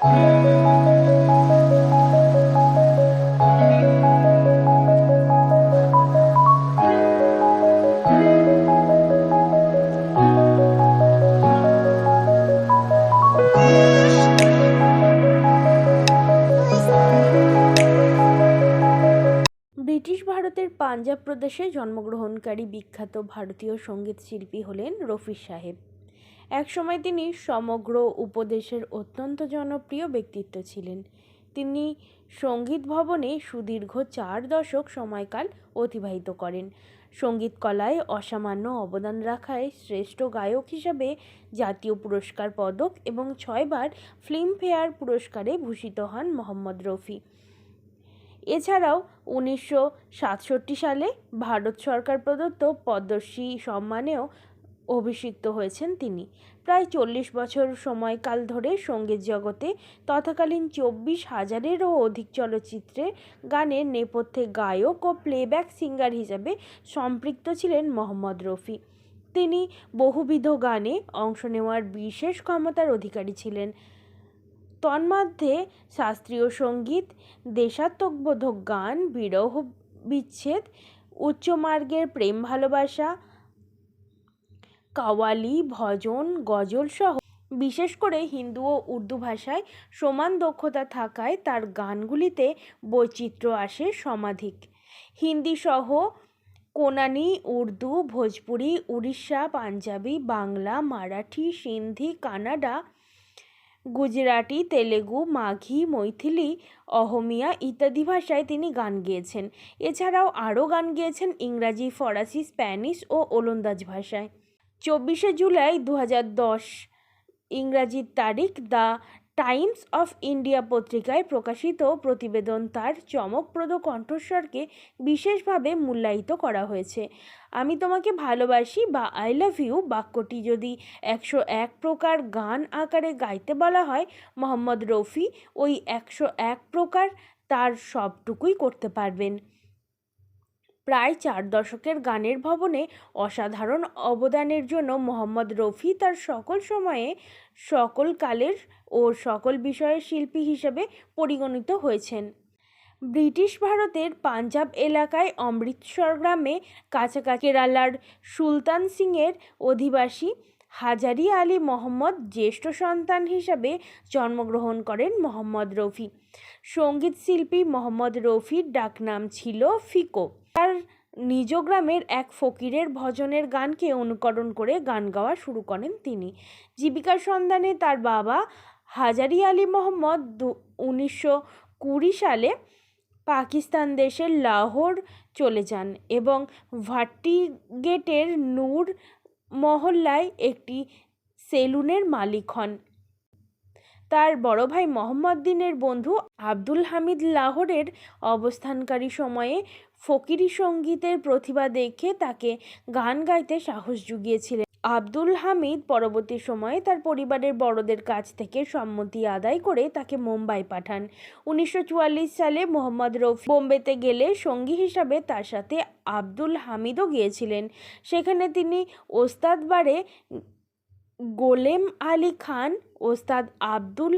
British ভারতের পাঞ্জাব প্রদেশে জন্মগ্রহণকারী বিখ্যাত ভারতীয় সংগীত শিল্পী হলেন রফি সাহেব। একসময় তিনি সমগ্র উপদেশের অত্যন্ত জনপ্রিয় ব্যক্তিত্ব ছিলেন। তিনি সংগীত ভবনে সুদীর্ঘ চার দশক সময়কাল অতিবাহিত করেন। সংগীত কলায় অসামান্য অবদান রাখায় শ্রেষ্ঠ গায়ক হিসাবে জাতীয় পুরস্কার পদক এবং ছয়বার ফিল্মফেয়ার পুরস্কারে ভূষিত হন মোহাম্মদ রফি। এছাড়াও উনিশশো সাতষট্টি সালে ভারত সরকার প্রদত্ত পদ্মশ্রী সম্মানেও অভিষিক্ত হয়েছেন তিনি। প্রায় চল্লিশ বছর সময়কাল ধরে সংগীত জগতে তথাকালীন চব্বিশ হাজারেরও অধিক চলচ্চিত্রে গানের নেপথ্যে গায়ক ও প্লেব্যাক সিঙ্গার হিসাবে সম্পৃক্ত ছিলেন মোহাম্মদ রফি। তিনি বহুবিধ গানে অংশ নেওয়ার বিশেষ ক্ষমতার অধিকারী ছিলেন। তন্মধ্যে শাস্ত্রীয় সংগীত, দেশাত্মবোধক গান, বিরহ বিচ্ছেদ উচ্চমার্গের প্রেম ভালোবাসা কাওয়ালি, ভজন, গজল সহ বিশেষ করে হিন্দু ও উর্দু ভাষায় সমান দক্ষতা থাকায় তার গানগুলিতে বৈচিত্র্য আসে সমাধিক। হিন্দি সহ কোনানি, উর্দু, ভোজপুরি, উড়িষ্যা, পাঞ্জাবি, বাংলা, মারাঠি, সিন্ধি, কানাডা, গুজরাটি, তেলেগু, মাঘি, মৈথিলি, অহমিয়া ইত্যাদি ভাষায় তিনি গান গেয়েছেন। এছাড়াও আরও গান গেয়েছেন ইংরাজি, ফরাসি, স্প্যানিশ ও ওলন্দাজ ভাষায়। চব্বিশে জুলাই দু দশ। ইংরাজির তারিখ দ্য টাইমস অফ ইন্ডিয়া পত্রিকায় প্রকাশিত প্রতিবেদন তার চমকপ্রদ কণ্ঠস্বরকে বিশেষভাবে মূল্যায়িত করা হয়েছে। আমি তোমাকে ভালোবাসি বা আই লাভ ইউ বাক্যটি যদি একশো এক প্রকার গান আকারে গাইতে বলা হয়, মোহাম্মদ রফি ওই একশো এক প্রকার তার সবটুকুই করতে পারবেন। প্রায় চার দশকের গানের ভবনে অসাধারণ অবদানের জন্য মোহাম্মদ রফি তার সকল সময়ে সকল কালের ও সকল বিষয়ের শিল্পী হিসেবে পরিগণিত হয়েছেন। ব্রিটিশ ভারতের পাঞ্জাব এলাকায় অমৃতসর গ্রামে কাছাকাছি কেরালার সুলতান সিংয়ের অধিবাসী হাজারি আলী মোহাম্মদ জ্যেষ্ঠ সন্তান হিসাবে জন্মগ্রহণ করেন মোহাম্মদ রফি। সংগীত শিল্পী মোহাম্মদ রফির ডাকনাম ছিল ফিকো। তার নিজ গ্রামের এক ফকিরের ভজনের গানকে অনুকরণ করে গান গাওয়া শুরু করেন তিনি। জীবিকার সন্ধানে তার বাবা হাজারি আলী মোহাম্মদ উনিশশো কুড়ি সালে পাকিস্তান দেশের লাহোর চলে যান এবং ভাট্টিগেটের নূর মহল্লায় একটি সেলুনের মালিক হন। তার বড় ভাই মোহাম্মদ দিনের বন্ধু আব্দুল হামিদ লাহোরের অবস্থানকারী সময়ে ফকিরি সঙ্গীতের প্রতিভা দেখে তাকে গান গাইতে সাহস জুগিয়েছিলেন। আব্দুল হামিদ পরবর্তী সময়ে তার পরিবারের বড়দের কাছ থেকে সম্মতি আদায় করে তাকে মুম্বাই পাঠান। উনিশশো চুয়াল্লিশ সালে মোহাম্মদ রফি বোম্বেতে গেলে সঙ্গী হিসাবে তার সাথে আব্দুল হামিদও গিয়েছিলেন। সেখানে তিনি ওস্তাদবারে গোলেম আলী খান, ওস্তাদ আব্দুল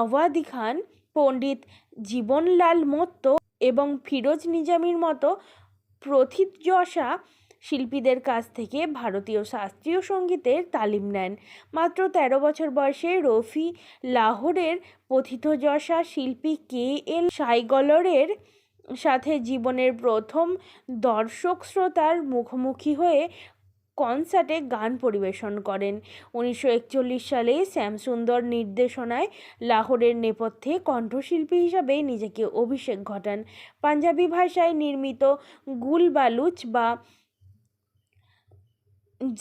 আওয়াদি খান, পণ্ডিত জীবনলাল মত্ত এবং ফিরোজ নিজামির মতো প্রথিতযশা শিল্পীদের কাছ থেকে ভারতীয় শাস্ত্রীয় সঙ্গীতের তালিম নেন। মাত্র তেরো বছর বয়সে রফি লাহোরের পথিতযশা শিল্পী কে এল সাইগলরের সাথে জীবনের প্রথম দর্শক শ্রোতার মুখোমুখি হয়ে কনসার্টে গান পরিবেশন করেন। উনিশশো একচল্লিশ সালে শ্যামসুন্দর নির্দেশনায় লাহোরের নেপথ্যে কণ্ঠশিল্পী হিসাবে নিজেকে অভিষেক ঘটান। পাঞ্জাবি ভাষায় নির্মিত গুল বালুচ বা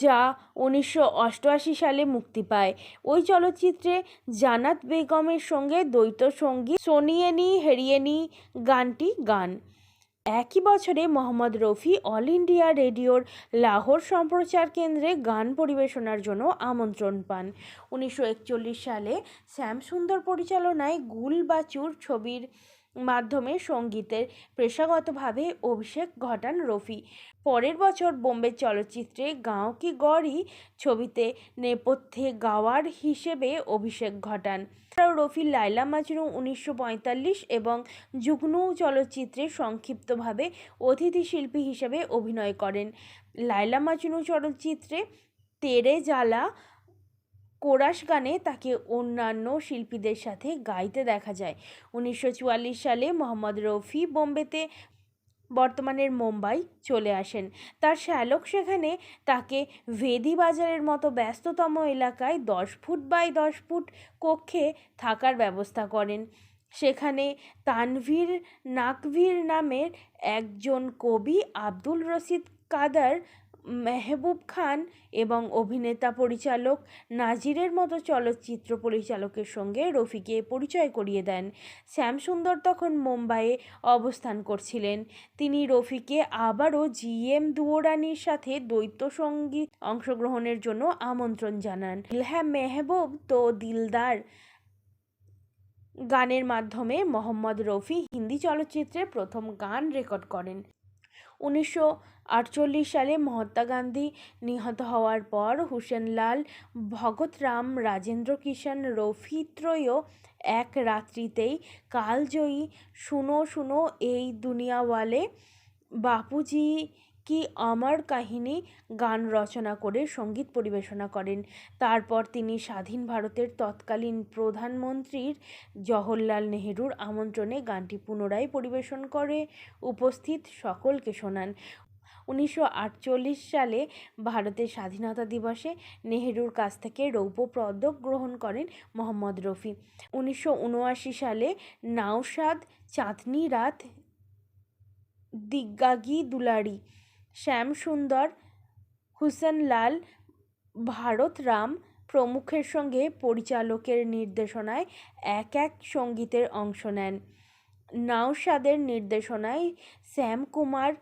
যা উনিশশো অষ্টআশি সালে মুক্তি পায়। ওই চলচ্চিত্রে জানাত বেগমের সঙ্গে দ্বৈত সংগীত সোনিয়েনি হেরিয়েনি গানটি গান। একই বছরে মোহাম্মদ রফি অল ইন্ডিয়া রেডিওর লাহোর সম্প্রচার কেন্দ্রে গান পরিবেশনার জন্য আমন্ত্রণ পান। উনিশশো একচল্লিশ সালে শ্যামসুন্দর পরিচালনায় গুলবাচুর ছবির মাধ্যমে সঙ্গীতের পেশাগতভাবে অভিষেক ঘটান রফি। পরের বছর বোম্বে চলচ্চিত্রে গাঁও কি গড়ি ছবিতে নেপথ্যে গাওয়ার হিসেবে অভিষেক ঘটান। এছাড়াও রফি লায়লা মাজনু উনিশশো পঁয়তাল্লিশ এবং জুগনু চলচ্চিত্রে সংক্ষিপ্তভাবে অতিথি শিল্পী হিসেবে অভিনয় করেন। লায়লা মাজনু চলচ্চিত্রে তেরে জ্বালা কোরাস গানে তাকে অন্যান্য শিল্পীদের সাথে গাইতে দেখা যায়। উনিশশো চুয়াল্লিশ সালে মোহাম্মদ রফি বোম্বেতে বর্তমানের মুম্বাই চলে আসেন। তার শ্যালক সেখানে তাকে ভেদি বাজারের মতো ব্যস্ততম এলাকায় দশ ফুট বাই দশ ফুট কক্ষে থাকার ব্যবস্থা করেন। সেখানে তানভীর নাকভীর নামের একজন কবি আব্দুল রশিদ কাদার মেহবুব খান এবং অভিনেতা পরিচালক নাজিরের মতো চলচ্চিত্র পরিচালকের সঙ্গে রফিকে পরিচয় করিয়ে দেন। শ্যামসুন্দর তখন মুম্বাইয়ে অবস্থান করছিলেন। তিনি রফিকে আবারও জি এম দুয়োরানির সাথে দ্বৈত সংগীত অংশগ্রহণের জন্য আমন্ত্রণ জানান। হ্যাঁ মেহবুব তো দিলদার গানের মাধ্যমে মোহাম্মদ রফি হিন্দি চলচ্চিত্রে প্রথম গান রেকর্ড করেন। উনিশশো আটচল্লিশ সালে মহাত্মা গান্ধী নিহত হওয়ার পর হুসেনলাল ভগতরাম রাজেন্দ্র কিষাণ রফিত্রয়ও এক রাত্রিতেই কালজয়ী। শুনো শুনো, এই দুনিয়াওয়ালে বাপুজি কি আমার কাহিনী গান রচনা করে সংগীত পরিবেশনা করেন। তারপর তিনি স্বাধীন ভারতের তৎকালীন প্রধানমন্ত্রীর জওহরলাল নেহেরুর আমন্ত্রণে গানটি পুনরায় পরিবেশন করে উপস্থিত সকলকে শোনান। উনিশশো আটচল্লিশ সালে ভারতের স্বাধীনতা দিবসে নেহেরুর কাছ থেকে রৌপ্য পদক গ্রহণ করেন মোহাম্মদ রফি। উনিশশো উনআশি সালে নাওসাদ চাঁদনি রাত দিগ্গাগি দুলারি শ্যামসুন্দর, হুসেনলাল ভারতরাম প্রমুখের সঙ্গে পরিচালকের নির্দেশনায় এক এক সঙ্গীতের অংশ নেন। নাওশাদের নির্দেশনায় শ্যামকুমার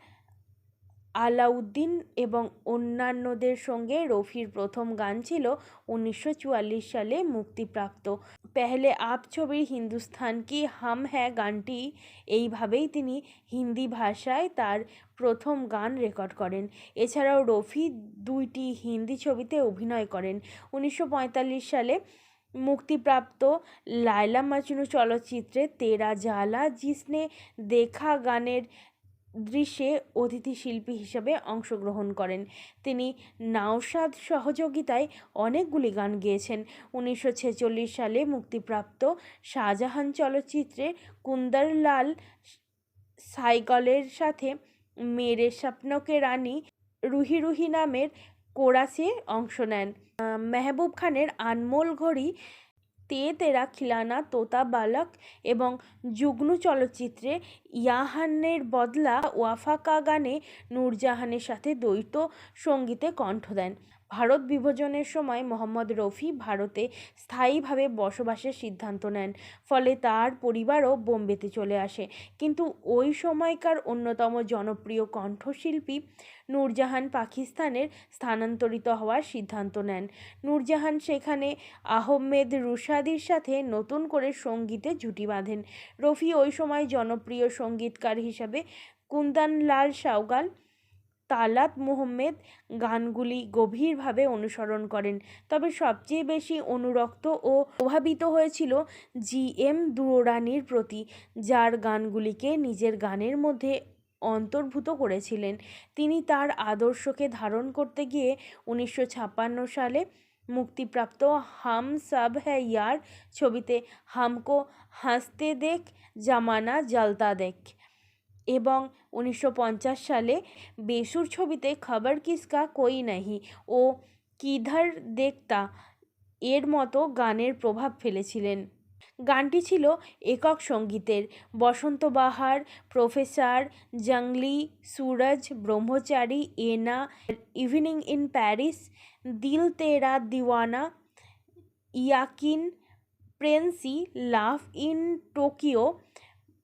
আলাউদ্দিন এবং অন্যান্যদের সঙ্গে রফির প্রথম গান ছিল উনিশশো চুয়াল্লিশ সালে মুক্তিপ্রাপ্ত। পেহলে আপ ছবির হিন্দুস্থান কি হাম হ্যাঁ গানটি? এইভাবেই তিনি হিন্দি ভাষায় তার প্রথম গান রেকর্ড করেন। এছাড়াও রফি দুইটি হিন্দি ছবিতে অভিনয় করেন। উনিশশো পঁয়তাল্লিশ সালে মুক্তিপ্রাপ্ত লায়লা মাজনু চলচ্চিত্রে তেরা জালা জিসনে দেখা গানের দৃশ্যে অতিথি শিল্পী হিসাবে অংশগ্রহণ করেন। তিনি নাওশাদ সহযোগিতায় অনেকগুলি গান গেয়েছেন। উনিশশো ছেচল্লিশ সালে মুক্তিপ্রাপ্ত শাহজাহান চলচ্চিত্রে কুন্দরলাল সাইগলের সাথে মেরে স্বপ্নকে রানী রুহি রুহি নামের কোরাসে অংশ নেন। মেহবুব খানের আনমোল ঘড়ি তে তেরা খিলানা তোতা বালক এবং জুগনু চলচ্চিত্রে ইয়াহানের বদলা ওয়াফাকা গানে নূরজাহানের সাথে দ্বৈত সঙ্গীতে কণ্ঠ দেন। ভারত বিভাজনের সময় মোহাম্মদ রফি ভারতে স্থায়ীভাবে বসবাসের সিদ্ধান্ত নেন, ফলে তার পরিবারও বোম্বেতে চলে আসে। কিন্তু ওই সময়কার অন্যতম জনপ্রিয় কণ্ঠশিল্পী নূরজাহান পাকিস্তানের স্থানান্তরিত হওয়ার সিদ্ধান্ত নেন। নূরজাহান সেখানে আহমেদ রুশাদির সাথে নতুন করে সঙ্গীতে জুটি বাঁধেন। রফি ওই সময় জনপ্রিয় সঙ্গীতকার হিসাবে কুন্দানলাল সাওগাল তালাত মোহাম্মেদ গানগুলি গভীরভাবে অনুসরণ করেন। তবে সবচেয়ে বেশি অনুরক্ত ও প্রভাবিত হয়েছিল জি এম দুয়োরানির প্রতি, যার গানগুলিকে নিজের গানের মধ্যে অন্তর্ভূত করেছিলেন। তিনি তার আদর্শকে ধারণ করতে গিয়ে উনিশশো ছাপ্পান্ন সালে মুক্তিপ্রাপ্ত হাম সাব হ্যায় ইয়ার ছবিতে হামকো হাসতে দেখ, জামানা জালতা দেখ। এবং উনিশশো পঞ্চাশ সালে বেসুর ছবিতে খবর কিসকা কই নাহি ও কিধার দেখতা এর মতো গানের প্রভাব ফেলেছিলেন। গানটি ছিল একক সঙ্গীতের। Basant Bahar, professor Junglee Suraj, Brahmachari, an, evening in Paris, Dil Tera Deewana, ইয়াকিন, প্রেন্সি লাভ ইন টোকিও,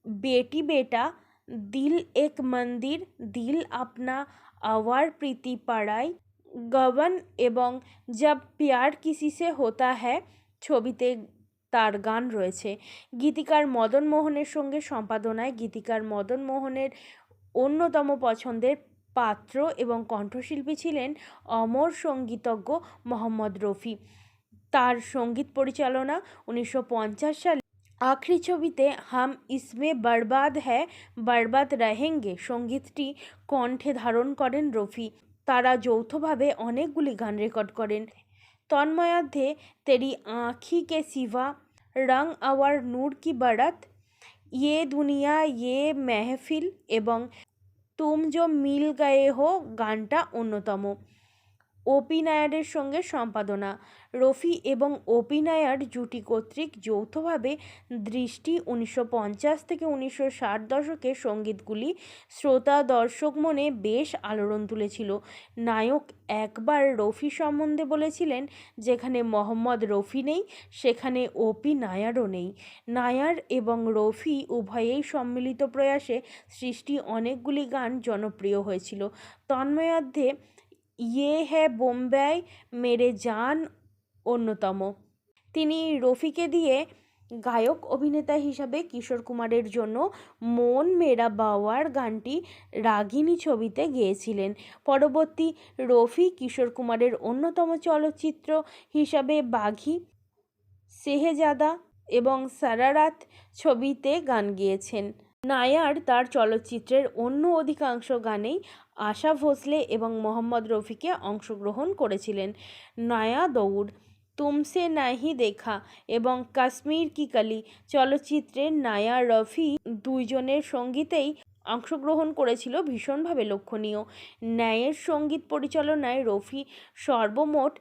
বেটি বেটা দিল এক মন্দির, দিল আপনা আওয়ার প্রীতি পাড়াই গবন এবং জব প্যার কিসি সে হোতা হ্যায়, ছবিতে তার গান রয়েছে। গীতিকার মদন মোহনের সঙ্গে সম্পাদনায় গীতিকার মদন মোহনের অন্যতম পছন্দের পাত্র এবং কণ্ঠশিল্পী ছিলেন অমর সঙ্গীতজ্ঞ মোহাম্মদ রফি। তার সংগীত পরিচালনা উনিশশো পঞ্চাশ সালে আখরি ছবিতে হাম ইসমে বরবাদ হ্যায় বরবাদ রহেঙ্গে সঙ্গীতটি কণ্ঠে ধারণ করেন রফি তারা যৌথভাবে অনেকগুলি গান রেকর্ড করেন। তন্ময়াধ্যে তেরি আঁখি কে সিভা রং আওয়ার নূর কি বরাত? ইয়ে দুনিয়া ইয়ে মেহফিল এবং তুম জো মিল গায়ে হো গানটা অন্যতম। ওপি নায়ারের সঙ্গে সম্পাদনা। রফি এবং ওপি নায়ার জুটি কর্তৃক যৌথভাবে দৃষ্টি উনিশশো পঞ্চাশ থেকে উনিশশো ষাট দশকে সঙ্গীতগুলি শ্রোতা দর্শক মনে বেশ আলোড়ন তুলেছিল। নায়ক একবার রফি সম্বন্ধে বলেছিলেন, যেখানে মোহাম্মদ রফি নেই, সেখানে ওপি নায়ারও নেই। নায়ার এবং রফি উভয়েই সম্মিলিত প্রয়াসে সৃষ্টি অনেকগুলি গান জনপ্রিয় হয়েছিল। তন্ময়াধ্যে ইয়ে হ্যায় বোম্বাই মেরে জান অন্যতম। তিনি রফিকে দিয়ে গায়ক অভিনেতা হিসাবে কিশোর কুমারের জন্য মন মেরা বাওয়ার গানটি রাগিনী ছবিতে গেয়েছিলেন। পরবর্তী রফি কিশোর কুমারের অন্যতম চলচ্চিত্র হিসাবে বাঘি সেহেজাদা এবং সারারাত ছবিতে গান গেয়েছেন। নায়ার তার চলচ্চিত্রের অন্য অধিকাংশ গানেই আশা ভোসলে এবং মোহাম্মদ রফিকে অংশগ্রহণ করেছিলেন। নায়া দৌড় তুমসে নাহি দেখা এবং কাশ্মীর কি কালি? চলচ্চিত্রের নায়া রফি দুইজনের সঙ্গীতেই অংশগ্রহণ করেছিল ভীষণভাবে লক্ষণীয়। ন্যায়ের সংগীত পরিচালনায় রফি সর্বমোট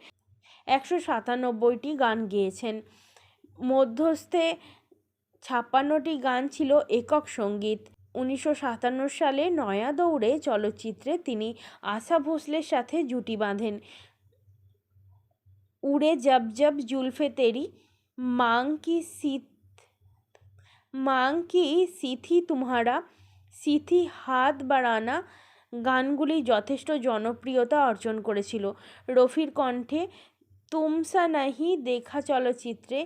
একশো সাতানব্বইটি গান গেয়েছেন। মধ্যস্থে ছাপ্পান্নটি গান ছিল একক সংগীত। উনিশশো সাতান্ন সালে নয়া দৌড়ে চলচ্চিত্রে তিনি আশা ভোসলের সাথে জুটি বাঁধেন। উড়ে জব জব জুলফে তেরি। মাং কি সিথ মাং কি সিথি তুমহারা। সিথি হাত বাড়ানা গানগুলি যথেষ্ট জনপ্রিয়তা অর্জন করেছিল। রফির কণ্ঠে, তুমসা নাহি দেখা চলচ্চিত্রে,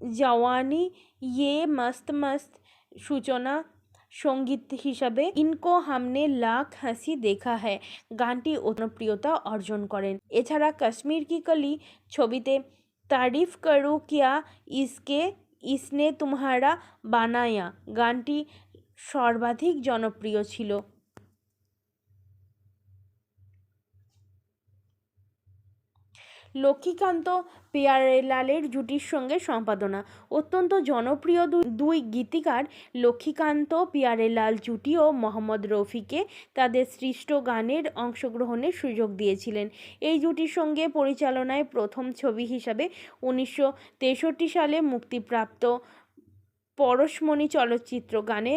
জওয়ানি ইয়ে মস্ত মস্ত সূচনা সংগীত হিসাবে ইনকো হামনে লাখ হাসি দেখা হ্যায় গানটি জনপ্রিয়তা অর্জন করেন। এছাড়া কাশ্মীর কি কলি ছবিতে তারিফ করু কিয়া ইসকে ইসনে তুমহারা বানায়া গানটি সর্বাধিক জনপ্রিয় ছিল। লক্ষ্মীকান্ত পেয়ারেলালের জুটির সঙ্গে সম্পাদনা। অত্যন্ত জনপ্রিয় দুই গীতিকার লক্ষ্মীকান্ত পিয়ারেলাল জুটি ও মোহাম্মদ রফিকে তাদের সৃষ্ট গানের অংশগ্রহণের সুযোগ দিয়েছিলেন। এই জুটির সঙ্গে পরিচালনায় প্রথম ছবি হিসাবে উনিশশো তেষট্টি সালে মুক্তিপ্রাপ্ত পরশমণি চলচ্চিত্র গানে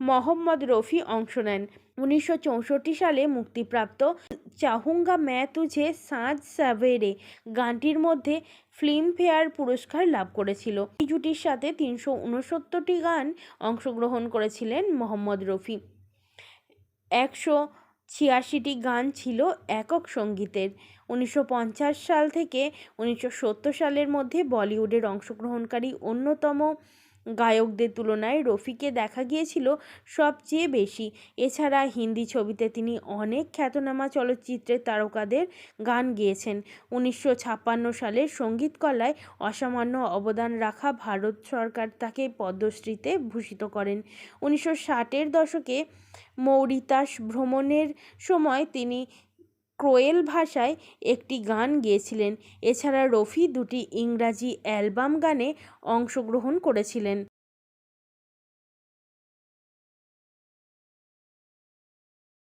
মোহাম্মদ রফি অংশ নেন। উনিশশো চৌষট্টি সালে মুক্তিপ্রাপ্ত চাহুঙ্গা ম্যা তুঝে সাঁজ সাভেরে গানটির মধ্যে ফিল্মফেয়ার পুরস্কার লাভ করেছিল। এই জুটির সাথে তিনশো গান অংশগ্রহণ করেছিলেন মোহাম্মদ রফি। একশো ছিয়াশিটি গান ছিল একক সঙ্গীতের। উনিশশো পঞ্চাশ সাল থেকে উনিশশো সত্তর সালের মধ্যে বলিউডের অংশগ্রহণকারী অন্যতম গায়কদের তুলনায় রফিকে দেখা গিয়েছিল সবচেয়ে বেশি। এছাড়া হিন্দি ছবিতে তিনি অনেক খ্যাতনামা চলচ্চিত্রের তারকাদের গান গেয়েছেন। উনিশশো ছাপ্পান্ন সালে সঙ্গীতকলায় অসামান্য অবদান রাখা ভারত সরকার তাকে পদ্মশ্রীতে ভূষিত করেন। উনিশশো ষাটের দশকে মৌরিতাস ভ্রমণের সময় তিনি ক্রোয়েল ভাষায় একটি গান গেয়েছিলেন। এছাড়া রফি দুটি ইংরাজি অ্যালবাম গানে অংশগ্রহণ করেছিলেন।